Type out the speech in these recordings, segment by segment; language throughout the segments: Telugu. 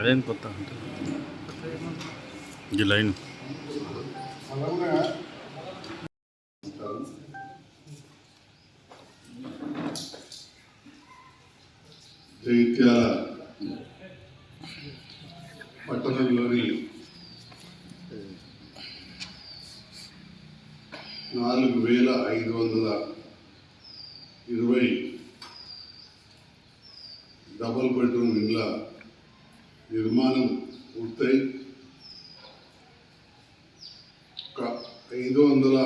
అదేం కొత్త ఈ లైన్ జైత్యాల పట్టణంలోని నాలుగు వేల ఐదు వందల ఇరవై డబల్ బెడ్రూమ్ ఇండ్ల నిర్మాణం పూర్తయి. ఒక ఐదు వందల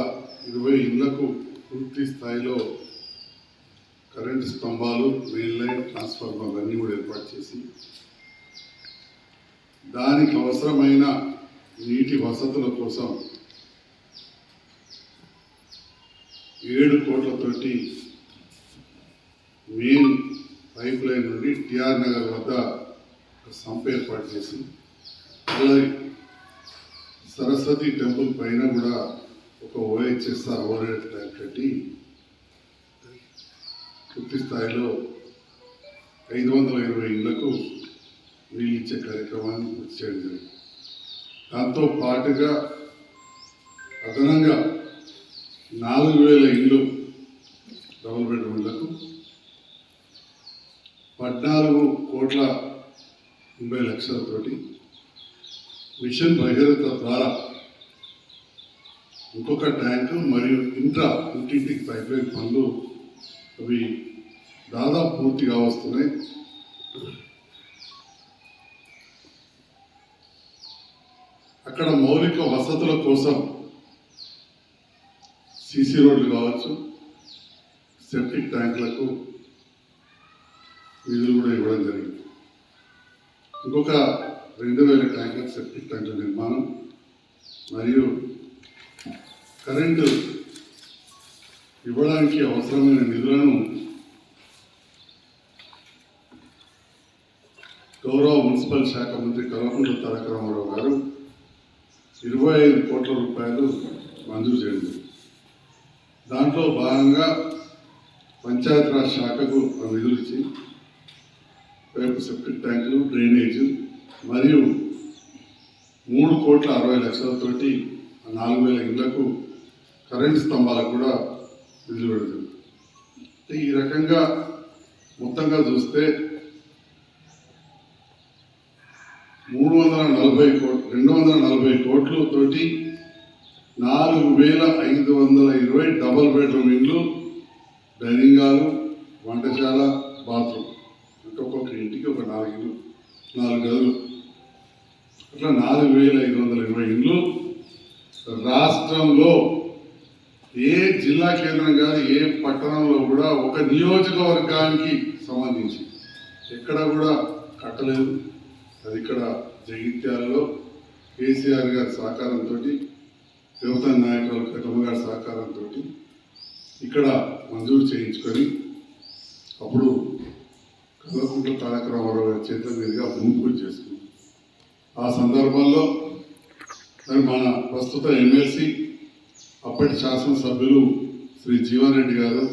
ఇరవై ఇళ్ళకు పూర్తి స్థాయిలో కరెంటు స్తంభాలు మెయిన్ లైన్ ట్రాన్స్ఫార్మర్లు అన్నీ కూడా ఏర్పాటు చేసి దానికి అవసరమైన నీటి వసతుల కోసం ఏడు కోట్లతోటి మెయిన్ పైప్ లైన్ నుండి టిఆర్ నగర్ వద్ద సంప ఏర్పాటు చేసి అలాగే సరస్వతి టెంపుల్ పైన కూడా ఒక ఓహెచ్ఎస్ఆర్ ఓవర్ ట్యాంక్ కట్టి పూర్తి స్థాయిలో ఐదు వందల ఇరవై ఇళ్ళకు నీళ్ళు ఇచ్చే కార్యక్రమాన్ని పూర్తి చేయడం జరిగింది. దాంతో పాటుగా అదనంగా నాలుగు వేల ఇళ్ళు డబుల్ బెడ్రూమ్లకు పద్నాలుగు కోట్ల తొంభై లక్షలతోటి మిషన్ భగీరథ ద్వారా ఇంకొక ట్యాంకు మరియు ఇంట్రా ఇంటింటికి పైప్ లైన్ పనులు అవి దాదాపు పూర్తిగా వస్తున్నాయి అక్కడ మౌలిక వసతుల కోసం సీసీ రోడ్లు కావచ్చు సెప్టిక్ ట్యాంకులకు నిధులు కూడా ఇవ్వడం జరిగింది. ఇంకొక రెండు వేల ట్యాంకుల సెప్టిక్ ట్యాంకుల నిర్మాణం మరియు కరెంటు ఇవ్వడానికి అవసరమైన నిధులను గౌరవ మున్సిపల్ శాఖ మంత్రి కల్వకుంట్ల తారక రామారావు గారు ఇరవై ఐదు కోట్ల రూపాయలు మంజూరు చేయండి దాంట్లో భాగంగా పంచాయతీరాజ్ శాఖకు నిధులు ఇచ్చి రేపు సెప్టిక్ ట్యాంకులు డ్రైనేజ్ మరియు మూడు కోట్ల అరవై లక్షలతోటి ఆ నాలుగు వేల ఇళ్ళకు కరెంట్ స్తంభాలకు కూడా నిధులు పెడుతుంది. ఈ రకంగా మొత్తంగా చూస్తే మూడు వందల నలభై కోట్లు రెండు వందల నలభై కోట్లతోటి నాలుగు వేల ఐదు వందల ఇరవై డబల్ బెడ్రూమ్ ఇండ్లు డైనింగ్ హాలు వంటశాల బాత్రూమ్. అంటే ఒక్కొక్క ఇంటికి ఒక నాలుగు ఇల్లు నాలుగు గదులు అట్లా నాలుగు వేల ఐదు వందల ఇరవై ఇండ్లు రాష్ట్రంలో ఏ జిల్లా కేంద్రం కాదు ఏ పట్టణంలో కూడా ఒక నియోజకవర్గానికి సంబంధించి ఎక్కడ కూడా కట్టలేదు. అది ఇక్కడ జగిత్యాలలో కేసీఆర్ గారి సహకారంతో యువత నాయకుల కటమ గారి సహకారంతో ఇక్కడ మంజూరు చేయించుకొని అప్పుడు కల్వకుంట్ల తారక రామారావు గారి చేతుల మీదుగా భూమి పూజ ఆ సందర్భంలో మరి మన ప్రస్తుత ఎమ్మెల్సీ అప్పటి శాసనసభ్యులు శ్రీ జీవన్ రెడ్డి గారు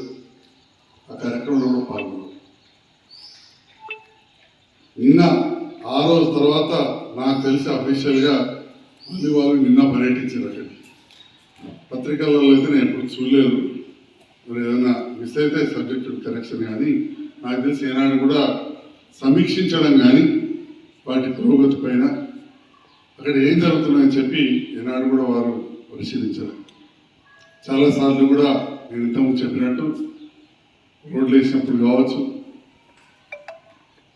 ఆ కార్యక్రమంలో పాల్గొన్నారు. నిన్న ఆ రోజు తర్వాత నాకు తెలిసి అఫీషియల్గా మళ్ళీ వాళ్ళు నిన్న పర్యటించారు అక్కడ. పత్రికలలో అయితే నేను ఎప్పుడు చూడలేదు. మరి ఏదైనా మిస్ అయితే సబ్జెక్ట్ కరెక్షన్ కానీ నాకు తెలిసి ఏనాడు కూడా సమీక్షించడం కానీ వాటి పురోగతి పైన అక్కడ ఏం జరుగుతున్నాయని చెప్పి ఏనాడు కూడా వారు పరిశీలించారు చాలాసార్లు కూడా నేను ఇంతకు చెప్పినట్టు రోడ్లు వేసినప్పుడు కావచ్చు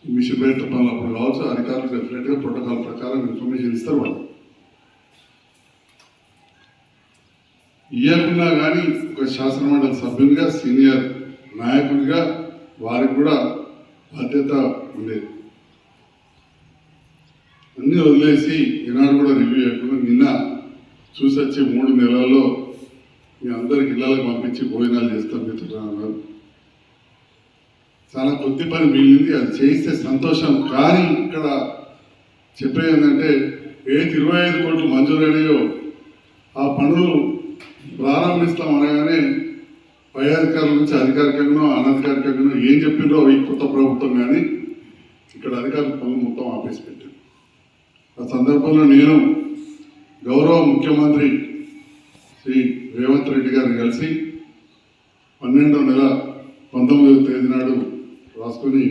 మిషన్ పెట్టడం అప్పుడు కావచ్చు అధికారులు డెఫినెట్గా ప్రోటోకాల్ ప్రకారం ఇన్ఫర్మేషన్ ఇస్తారు వాళ్ళు. ఇవ్వకున్నా కానీ ఒక శాసనమండలి సభ్యునిగా సీనియర్ నాయకుడిగా వారికి కూడా బాధ్యత ఉండేది. అన్నీ వదిలేసి ఈనాడు కూడా రివ్యూ చేయకుండా నిన్న చూసి వచ్చే మూడు నెలల్లో మీ అందరికి ఇళ్ళకి పంపించి భోజనాలు చేస్తాం మిత్రులు చాలా కొద్ది పని మిగిలింది అది చేయిస్తే సంతోషం. కానీ ఇక్కడ చెప్పేది ఏంటంటే ఏది ఇరవై ఐదు కోట్లు మంజూరైనాయో ఆ పనులు ప్రారంభిస్తాం అనగానే పై అధికారుల నుంచి అధికారికంగా అనధికారికంగా ఏం చెప్పిందో ఈ కొత్త ప్రభుత్వం కానీ ఇక్కడ అధికారుల పనులు మొత్తం ఆపేసి పెట్టారు ఆ సందర్భంలో నేను గౌరవ ముఖ్యమంత్రి శ్రీ రేవంత్ రెడ్డి గారిని కలిసి పన్నెండవ నెల పంతొమ్మిదవ తేదీ నాడు రాసుకొని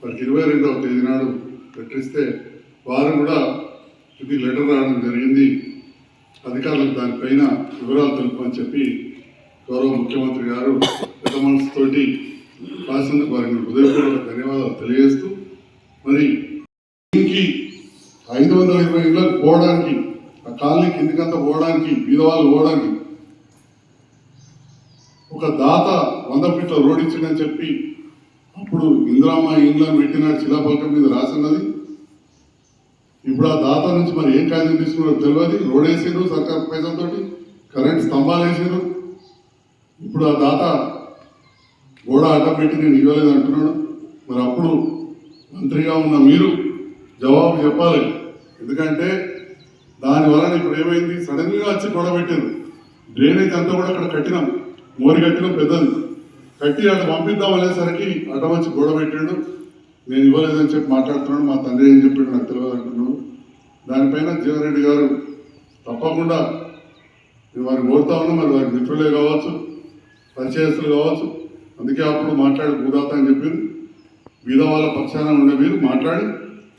వారికి ఇరవై రెండవ తేదీ నాడు పెట్టిస్తే వారు కూడా ఇది లెటర్ రావడం జరిగింది. అధికారులకు దానిపైన వివరాలు తెలుపని చెప్పి గౌరవ ముఖ్యమంత్రి గారు పెద్ద మనసుతోటి రాసినందుకు వారికి హృదయపూర్వక ధన్యవాదాలు తెలియజేస్తూ మరి దీనికి ఐదు వందల ఇరవై ఇళ్ళకి పోవడానికి ఆ కాలనీ కిందికంతా పోవడానికి బీదవాళ్ళు పోవడానికి ఒక దాత వంద ఫీట్ల రోడ్ ఇచ్చిందని చెప్పి అప్పుడు ఇందిరామ్మ ఇంగ్లాండ్ పెట్టిన శిలాఫలకం మీద రాసినది. ఇప్పుడు ఆ దాత నుంచి మరి ఏం కాగితం తీసుకున్నారో తెలియదు. రోడ్ వేసారు సర్కార్ పైసలతోటి కరెంట్ స్తంభాలు వేసిండ్రు. ఇప్పుడు ఆ దాత గోడ అడ్డం పెట్టి నేను ఇవ్వలేదు అంటున్నాడు. మరి అప్పుడు మంత్రిగా ఉన్న మీరు జవాబు చెప్పాలి. ఎందుకంటే దానివలన ఇప్పుడు ఏమైంది? సడన్గా వచ్చి గొడవ పెట్టారు డ్రైనేజ్ అంతా కూడా అక్కడ కట్టినాం. మోరి కట్టినాం పెద్దది. కట్టి అటు పంపిద్దాం అనేసరికి అడ్డం వచ్చి గొడవ పెట్టాడు. నేను ఇవ్వలేదని చెప్పి మాట్లాడుతున్నాడు మా తండ్రి ఏం చెప్పాడు నాకు తెలియదు అంటున్నాడు దానిపైన జీవన్ రెడ్డి గారు తప్పకుండా నేను వారిని కోరుతా ఉన్నా మరి వారి మిత్రులే కావచ్చు పరిచయస్తులు కావచ్చు. అందుకే అప్పుడు మాట్లాడి భూదాత అని చెప్పింది. మీద వాళ్ళ పక్షాన ఉండే మీరు మాట్లాడి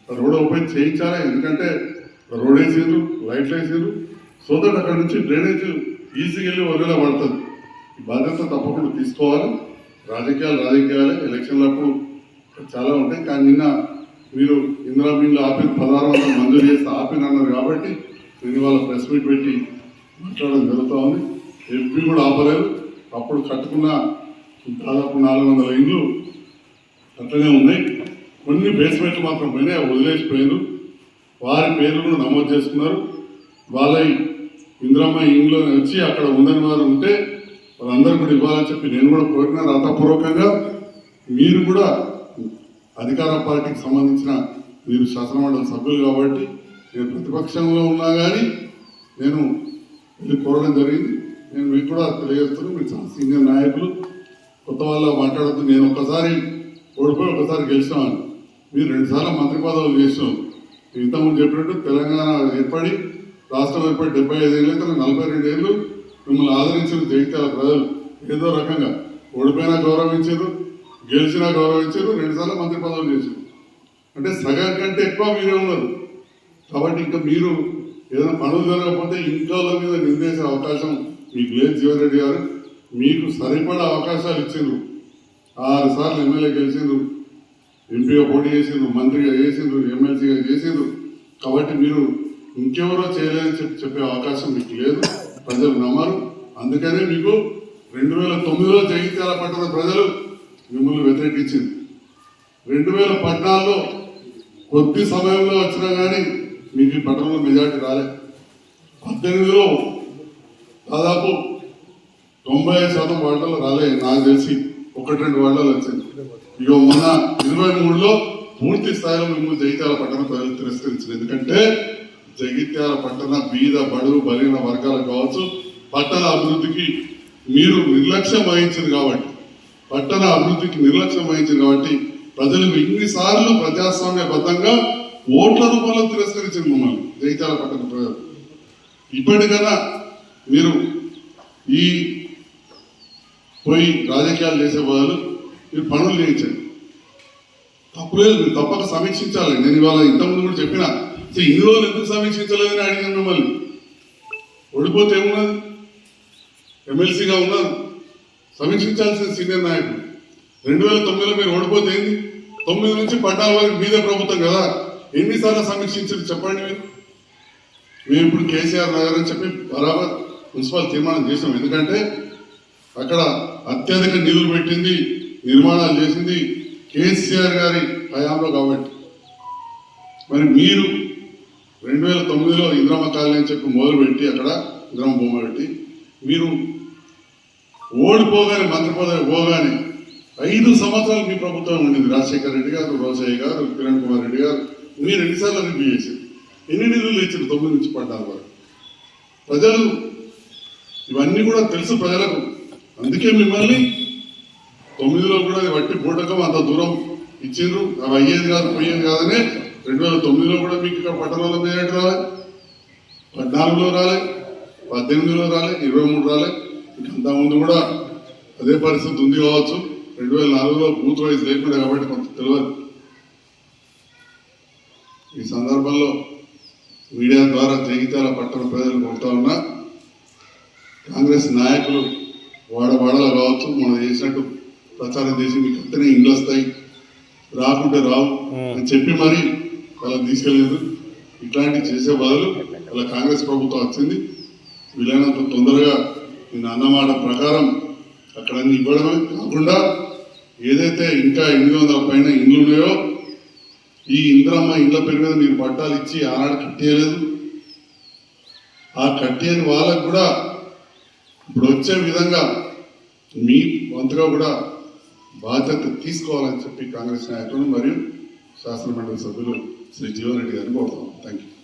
ఆ రోడ్ ఓపెన్ చేయించాలి. ఎందుకంటే రోడ్ వేసిరు లైట్లు వేసిరు సో దట్ అక్కడ నుంచి డ్రైనేజ్ ఈజీగా వెళ్ళి వదిలేలా పడుతుంది. ఈ బాధ్యత తప్పకుండా తీసుకోవాలి. రాజకీయాలు రాజకీయాలే. ఎలక్షన్లప్పుడు చాలా ఉంటాయి. కానీ నిన్న మీరు ఇందిరా బిల్లు ఆపిన పదహారు వందలు మంజూరు చేస్తే ఆపిన అన్నారు కాబట్టి నేను వాళ్ళ ప్రెస్ మీట్ పెట్టి మాట్లాడడం జరుగుతూ ఉంది. ఎంపీ కూడా ఆపలేదు. అప్పుడు కట్టుకున్న దాదాపు నాలుగు వందల ఇండ్లు అట్లనే ఉన్నాయి. కొన్ని బేస్మెంట్లు మాత్రం పోయినాయి. అవి వదిలేసిపోయారు వారి పేర్లు కూడా నమోదు చేసుకున్నారు. వాళ్ళ ఇందిరమ్మ ఇంట్లో వచ్చి అక్కడ ఉందని వారు ఉంటే వాళ్ళందరూ కూడా ఇవ్వాలని చెప్పి నేను కూడా కోరిన రాతపూర్వకంగా మీరు కూడా అధికార పార్టీకి సంబంధించిన మీరు శాసనమండలి సభ్యులు కాబట్టి నేను ప్రతిపక్షంలో ఉన్నా కానీ నేను ఇది కోరడం జరిగింది. నేను మీకు కూడా తెలియజేస్తున్నాను మీరు చాలా సీనియర్ నాయకులు. కొత్త వాళ్ళ మాట్లాడుతూ నేను ఒకసారి ఓడిపోయి ఒకసారి గెలిచామని మీరు రెండుసార్లు మంత్రి పదవులు చేసినాం ఇంతకుముందు చెప్పినట్టు తెలంగాణ ఏర్పడి రాష్ట్రం ఏర్పడి డెబ్బై ఐదు ఏళ్ళు అయితే నలభై రెండు ఏళ్ళు మిమ్మల్ని ఆదరించిన జగిత్యాల ప్రజలు. ఏదో రకంగా ఓడిపోయినా గౌరవించారు. గెలిచినా గౌరవించారు రెండుసార్లు మంత్రి పదవులు చేశారు. అంటే సగం కంటే ఎక్కువ మీరే ఉన్నారు. కాబట్టి ఇంకా మీరు ఏదైనా పనులు జరగకపోతే ఇంట్లో మీద నిందేసే అవకాశం మీకు లేదు జీవన్ రెడ్డి గారు. మీకు సరిపడా అవకాశాలు ఇచ్చిండ్రు. ఆరు సార్లు ఎమ్మెల్యే గెలిచిండ్రు. ఎంపీగా పోటీ చేసిండ్రు మంత్రిగా చేసిండ్రు ఎమ్మెల్సీగా చేసిండ్రు. కాబట్టి మీరు ఇంకెవరో చేయలేదని చెప్పి చెప్పే అవకాశం మీకు లేదు. ప్రజలు నమ్మరు. అందుకనే మీకు రెండు వేల తొమ్మిదిలో జగిత్యాల పట్టణ ప్రజలు మిమ్మల్ని వ్యతిరేకించింది. రెండు వేల పద్నాలుగులో కొద్ది సమయంలో వచ్చినా కానీ మీకు ఈ పట్టణంలో మెజార్టీ రాలేదు పద్దెనిమిదిలో దాదాపు తొంభై ఐదు శాతం వార్డులు రాలే. నాకు తెలిసి ఒకటి రెండు వార్డులు వచ్చింది. ఇక మొన్న ఇరవై మూడులో పూర్తి స్థాయిలో మేము జగిత్యాల పట్టణ ప్రజలు తిరస్కరించింది ఎందుకంటే జగిత్యాల పట్టణ బీద బడుగు బలిన వర్గాలు కావచ్చు పట్టణ అభివృద్ధికి మీరు నిర్లక్ష్యం వహించింది కాబట్టి పట్టణ అభివృద్ధికి నిర్లక్ష్యం వహించింది కాబట్టి ప్రజలు ఇన్నిసార్లు ప్రజాస్వామ్యబద్ధంగా ఓట్ల రూపంలో తిరస్కరించింది మమ్మల్ని జైతాల పట్టణ ప్రజలు. ఇప్పటికైనా మీరు ఈ పోయి రాజకీయాలు చేసే బదులు మీరు పనులు చేయించండి. తప్పులేదు మీరు తప్పక సమీక్షించాలి. నేను ఇవాళ ఇంతకుముందు కూడా చెప్పిన ఇన్ని రోజులు ఎందుకు సమీక్షించలేదని అడిగాను మిమ్మల్ని. ఓడిపోతే ఏమున్నది? ఎమ్మెల్సీగా ఉన్నారు సమీక్షించాల్సిన సీనియర్ నాయకుడు. రెండు వేల తొమ్మిదిలో మీరు ఓడిపోతే ఏంది? తొమ్మిది నుంచి పద్నాలుగు వరకు మీదే ప్రభుత్వం కదా. ఎన్నిసార్లు సమీక్షించారు చెప్పండి మీరు? మేము ఇప్పుడు కేసీఆర్ నగర్ అని చెప్పి బరాబర్ మున్సిపల్ తీర్మానం చేసాం ఎందుకంటే అక్కడ అత్యధిక నిధులు పెట్టింది నిర్మాణాలు చేసింది కేసీఆర్ గారి హయాంలో కాబట్టి. మరి మీరు రెండు వేల తొమ్మిదిలో ఇంద్రమ్మ కాలనీ అని చెప్పి మొదలుపెట్టి అక్కడ ఇంద్రమ్మ బొమ్మ పెట్టి మీరు ఓడిపోగానే మంత్రి పోగానే ఐదు సంవత్సరాలు మీ ప్రభుత్వం ఉండింది రాజశేఖర రెడ్డి గారు రోసయ్య గారు కిరణ్ కుమార్ రెడ్డి గారు మీరు ఎన్నిసార్లు రివ్యూ చేశారు? ఎన్ని నిధులు ఇచ్చారు? తొమ్మిది నుంచి పడ్డారు వరకు. ప్రజలు ఇవన్నీ కూడా తెలుసు ప్రజలకు. అందుకే మిమ్మల్ని తొమ్మిదిలో కూడా వట్టి పూటకం అంత దూరం ఇచ్చిండ్రు. అవి అయ్యేది కాదు పోయేది కాదనే రెండు వేల తొమ్మిదిలో కూడా మీకు ఇక్కడ పట్టణంలో మేయట రాలే. పద్నాలుగులో రాలే పద్దెనిమిదిలో రాలే ఇరవై మూడు రాలే. అంతకుముందు కూడా అదే పరిస్థితి ఉంది కావచ్చు. రెండు వేల నాలుగులో బూత్ వైజ్ లేకుండా కాబట్టి కొంత తెలియదు. ఈ సందర్భంలో మీడియా ద్వారా జగిత్యాల పట్టణ ప్రజలు కొడతా ఉన్నా కాంగ్రెస్ నాయకులు వాడవాడలో కావచ్చు మనం చేసినట్టు ప్రచారం చేసి మీకు అంతనే ఇండ్లు వస్తాయి రాకుంటే రావు అని చెప్పి మరి వాళ్ళని తీసుకెళ్ళలేదు ఇట్లాంటివి చేసే బదులు వాళ్ళ కాంగ్రెస్ ప్రభుత్వం వచ్చింది. వీలైనంత తొందరగా నేను అన్నమాట ప్రకారం అక్కడ ఇవ్వడమే. కాకుండా ఏదైతే ఇంకా ఎనిమిది వందల పైన ఇండ్లు ఉన్నాయో ఈ ఇంద్రమ్మ ఇండ్ల పేరు మీద మీరు పట్టాలు ఇచ్చి ఆనాడు కట్టేయలేదు. ఆ కట్టేని వాళ్ళకు కూడా ఇప్పుడు వచ్చే విధంగా మీ వంతుగా కూడా బాధ్యత తీసుకోవాలని చెప్పి కాంగ్రెస్ నాయకులు మరియు శాసనమండలి సభ్యులు శ్రీ జీవన్ రెడ్డి గారిని కోరుతాం థ్యాంక్ యూ